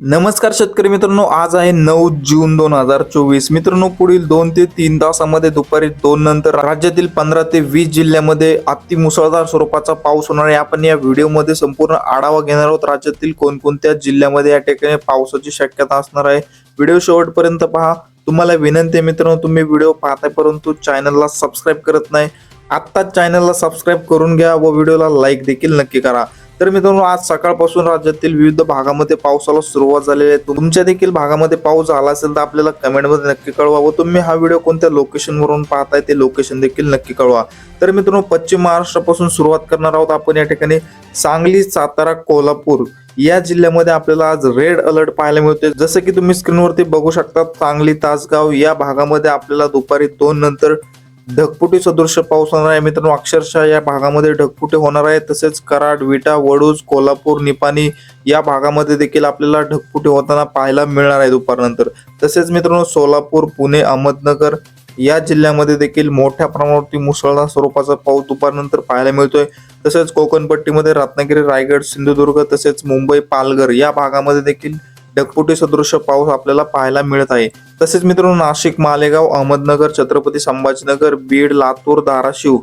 नमस्कार शेतकरी मित्रांनो आज आहे नऊ जून दोन हजार चोवीस. मित्रांनो पुढील दोन ते तीन तासामध्ये दुपारी दोन नंतर राज्यातील पंधरा ते वीस जिल्ह्यामध्ये अति मुसळधार स्वरूपाचा पाऊस होणार आहे. आपण या व्हिडिओमध्ये संपूर्ण आढावा घेणार आहोत. राज्यातील कोणकोणत्या जिल्ह्यामध्ये या ठिकाणी पावसाची शक्यता असणार आहे? व्हिडिओ शेवटपर्यंत पहा. तुम्हाला विनंती आहे मित्रांनो तुम्ही व्हिडिओ पाहताय परंतु चॅनलला सबस्क्राईब करत नाही. आत्ताच चॅनलला सबस्क्राईब करून घ्या व व्हिडिओला लाईक देखील नक्की करा. तर मित्रांनो आज सकाळपासून राज्यातील विविध भागामध्ये पावसाला सुरुवात झालेली आहे. तुमच्या देखील भागामध्ये पाऊस झाला असेल तर आपल्याला कमेंटमध्ये नक्की कळवा व तुम्ही हा व्हिडिओ कोणत्या लोकेशनवरून पाहताय ते लोकेशन देखील नक्की कळवा. तर मित्रांनो पश्चिम महाराष्ट्रापासून सुरुवात करणार आहोत आपण. या ठिकाणी सांगली सातारा कोल्हापूर या जिल्ह्यामध्ये आपल्याला आज रेड अलर्ट पाहायला मिळतोय. जसं की तुम्ही स्क्रीनवरती बघू शकता सांगली तासगाव या भागामध्ये आपल्याला दुपारी दोन नंतर ढगफुटी सदृश्य पाऊस होणार आहे. मित्रांनो अक्षरशः या भागामध्ये ढगफुटी होणार आहे. तसेच कराड विटा वडूज कोल्हापूर निपाणी या भागामध्ये देखील आपल्याला ढगफुटी होताना पाहायला मिळणार आहे दुपारनंतर. तसेच मित्रांनो सोलापूर पुणे अहमदनगर या जिल्ह्यामध्ये देखील मोठ्या प्रमाणावरती मुसळधार स्वरूपाचा पाऊस दुपारनंतर पाहायला मिळतोय. तसेच कोकणपट्टीमध्ये रत्नागिरी रायगड सिंधुदुर्ग तसेच मुंबई पालघर या भागामध्ये देखील ढगफुटी सदृश पाऊस आपल्याला पाहायला मिळत आहे. तसेच मित्रांनो नाशिक मालेगाव अहमदनगर छत्रपती संभाजीनगर बीड लातूर धाराशिव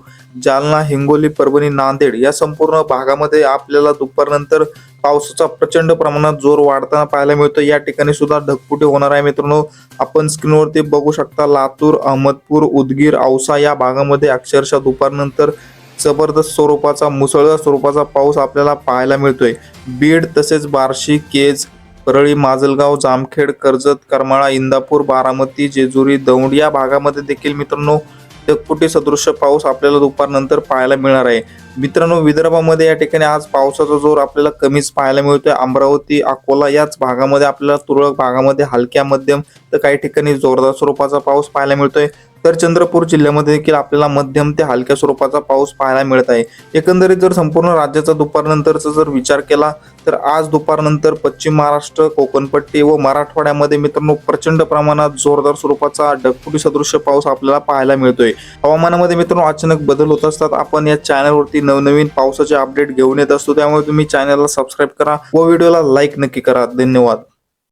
जालना हिंगोली परभणी नांदेड या संपूर्ण भागामध्ये आपल्याला दुपारनंतर पावसाचा प्रचंड प्रमाणात जोर वाढताना पाहायला मिळतो या ठिकाणी सुद्धा ढगफुटी होणार आहे मित्रांनो. आपण स्क्रीनवरती बघू शकता लातूर अहमदपूर उदगीर औसा या भागामध्ये अक्षरशः दुपारनंतर जबरदस्त स्वरूपाचा मुसळधार स्वरूपाचा पाऊस आपल्याला पाहायला मिळतोय. बीड तसेच बार्शी केज परळी माजलगाव जामखेड कर्जत करमाळा इंदापूर बारामती जेजुरी दौंड या भागामध्ये देखील मित्रांनो ढगफुटी सदृश्य पाऊस आपल्याला दुपारनंतर पाहायला मिळणार आहे. मित्रांनो विदर्भामध्ये या ठिकाणी आज पावसाचा जोर आपल्याला कमीच पाहायला मिळतोय. अमरावती अकोला याच भागामध्ये आपल्याला तुरळक भागामध्ये हलक्या मध्यम तर काही ठिकाणी जोरदार स्वरूपाचा पाऊस पाहायला मिळतोय. तर चंद्रपूर जिल्ह्यामध्ये देखील आपल्याला मध्यम ते हलक्या स्वरूपाचा पाऊस पाहायला मिळत आहे. एकंदरीत जर संपूर्ण राज्याचा दुपारनंतरचा जर विचार केला तर आज दुपारनंतर पश्चिम महाराष्ट्र कोकणपट्टी व मराठवाड्यामध्ये मित्रांनो प्रचंड प्रमाणात जोरदार स्वरूपाचा ढगफुटी सदृश्य पाऊस आपल्याला पाहायला मिळतोय. हवामानामध्ये मित्रांनो अचानक बदल होत असतात. आपण या चॅनलवरती नवनवीन पावसाचे अपडेट घेऊन येत असतो. त्यामुळे तुम्ही चॅनलला सबस्क्राईब करा व व्हिडिओला लाईक नक्की करा. धन्यवाद.